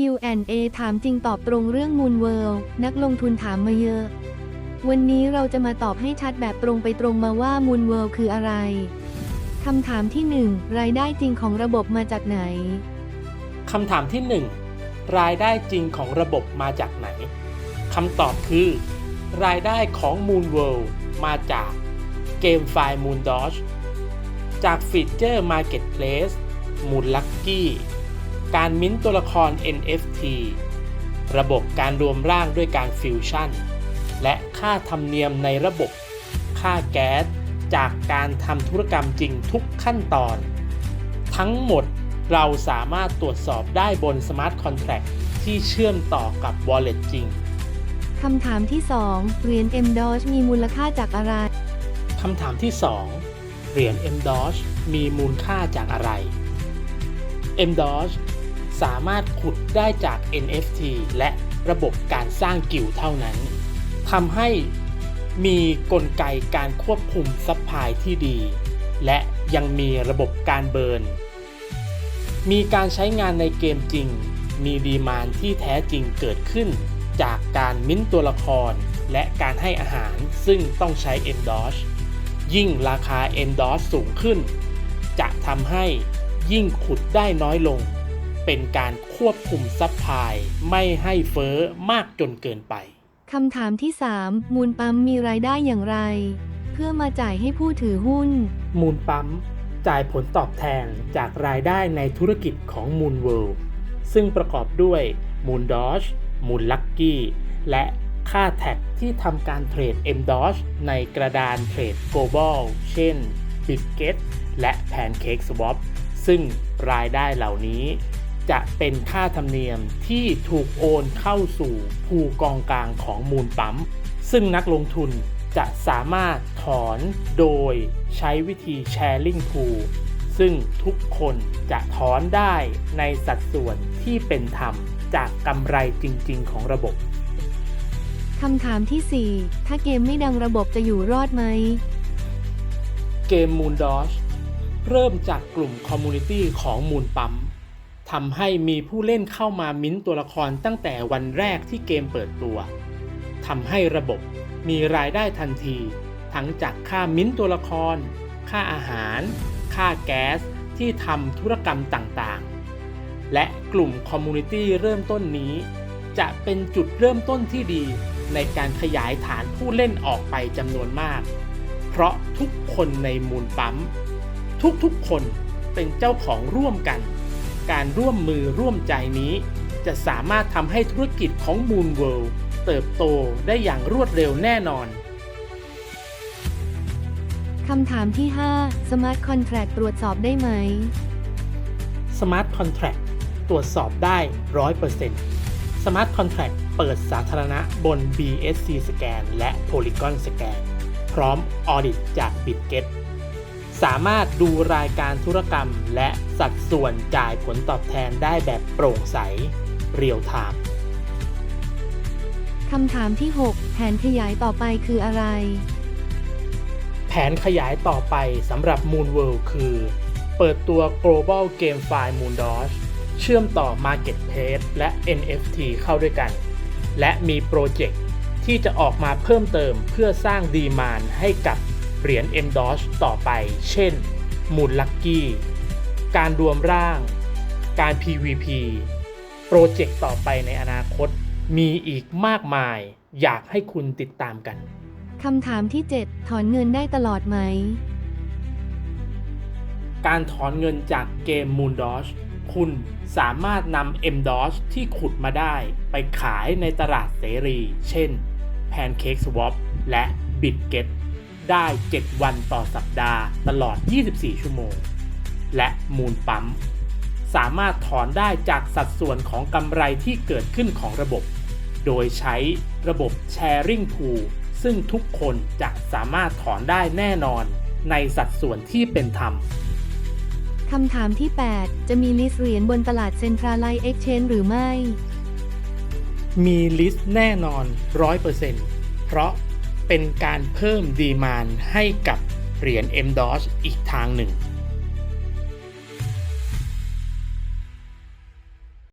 Q&A ถามจริงตอบตรงเรื่อง Moon World นักลงทุนถามมาเยอะ วันนี้เราจะมาตอบให้ชัดแบบตรงไปตรงมาว่า Moon World คืออะไร คำถามที่ 1 รายได้จริงของระบบมาจากไหน คำถามที่ 1 รายได้จริงของระบบมาจากไหน คำตอบคือ รายได้ของ Moon World มาจากเกมไฟล์ Moon Dodge จากฟีเจอร์ Marketplace Moon Lucky การมิ้นท์ตัวละคร NFT ระบบการรวมร่างด้วยการฟิวชั่น และค่าธรรมเนียมในระบบ ค่าแก๊ส จากการทำธุรกรรมจริงทุกขั้นตอน ทั้งหมดเราสามารถตรวจสอบได้บน Smart Contract ที่เชื่อมต่อกับ Wallet จริง คำถามที่ 2 เหรียญ M Doge มีมูลค่าจากอะไร คำถามที่ 2 เหรียญ M Doge มีมูลค่าจากอะไร M Doge สามารถขุดได้จาก NFT และระบบการสร้างกิลด์เท่านั้นทำให้มีกลไกการควบคุมซัพพลายที่ดี และยังมีระบบการเบิร์น มีการใช้งานในเกมจริง มีดีมานที่แท้จริงเกิดขึ้น จากการมิ้นตัวละคร และการให้อาหารซึ่งต้องใช้ M Doge ยิ่งราคา M Doge สูงขึ้น จะทำให้ยิ่งขุดได้น้อยลง เป็นการควบคุมซัพพลายไม่ให้เฟ้อมากจนเกินไปคำถามที่ 3 มูลปั๊มมีรายได้อย่างไร เพื่อมาจ่ายให้ผู้ถือหุ้น มูลปั๊มจ่ายผลตอบแทนจากรายได้ในธุรกิจของ Moon World ซึ่งประกอบด้วย Moon Dodge Moon Lucky และค่าแท็กที่ทำการเทรด M Dodge ในกระดานเทรด Global เช่น Bitget และ Pancake Swap ซึ่งรายได้เหล่านี้ จะเป็นค่าธรรมเนียมที่ถูกโอนเข้าสู่ภูกองกลางของมูลปั๊ม ซึ่งนักลงทุนจะสามารถถอนโดยใช้วิธี Sharing Pool ซึ่งทุกคนจะถอนได้ในสัดส่วนที่เป็นธรรมจากกำไรจริง ๆ ของระบบ คำถามที่ 4 ถ้าเกมไม่ดังระบบจะอยู่รอดไหม เกม Moon Dodge เริ่มจากกลุ่มคอมมูนิตี้ของ Moon Pump ทำให้มีผู้เล่นเข้ามามิ้นท์ตัวละครตั้งแต่วันแรกที่เกมเปิดตัวทำให้ระบบมีรายได้ทันที ทั้งจากค่ามิ้นท์ตัวละคร ค่าอาหาร ค่าแก๊สที่ทำธุรกรรมต่างๆ และกลุ่มคอมมูนิตี้เริ่มต้นนี้ จะเป็นจุดเริ่มต้นที่ดีในการขยายฐานผู้เล่นออกไปจำนวนมาก เพราะทุกคนในมูลปั๊ม ทุกๆคนเป็นเจ้าของร่วมกัน การร่วมมือร่วมใจนี้ จะสามารถทำให้ธุรกิจของ Moon World เติบโตได้อย่างรวดเร็วแน่นอนคำถามที่ 5 Smart Contract ตรวจสอบได้ไหม Smart Contract ตรวจสอบได้ 100% Smart Contract เปิดสาธารณะบน BSC Scan และ Polygon Scan พร้อมออดิตจาก Bitget สามารถดูรายการธุรกรรมและสัดส่วนจ่ายผลตอบแทนได้แบบโปร่งใส เรียลไทม์คำถามที่ 6 แผนขยายต่อไปคืออะไร แผนขยายต่อไปสำหรับ Moon World คือ เปิดตัว Global Game File Moon Dodge เชื่อมต่อ Marketplace และ NFT เข้าด้วยกัน และมีโปรเจกต์ที่จะออกมาเพิ่มเติมเพื่อสร้างดีมานให้กับ เหรียญ M Doge ต่อไป เช่น Moon Lucky การรวมร่าง การ PVP โปรเจกต์ต่อไปในอนาคต มีอีกมากมาย อยากให้คุณติดตามกัน คำถามที่ 7 ถอนเงินได้ตลอดไหม การถอนเงินจากเกม Moon Dodge คุณสามารถนำ M Dodge ที่ขุดมาได้ไปขายในตลาดเสรี เช่น Pancake Swap และ Bitget ได้ 7 วันต่อสัปดาห์ ตลอด 24 ชั่วโมง และ Moon Pump สามารถถอนได้จากสัดส่วนของกำไรที่เกิดขึ้นของระบบ โดยใช้ระบบ Sharing Pool ซึ่งทุกคนจะสามารถถอนได้แน่นอนในสัดส่วนที่เป็นธรรมคำถามที่ 8 จะมีลิสต์เหรียญบนตลาด Centralized Exchange หรือไม่ มีลิสต์แน่นอน 100%เพราะ เป็นการเพิ่มดีมานให้กับเหรียญ MDOS อีกทางหนึ่ง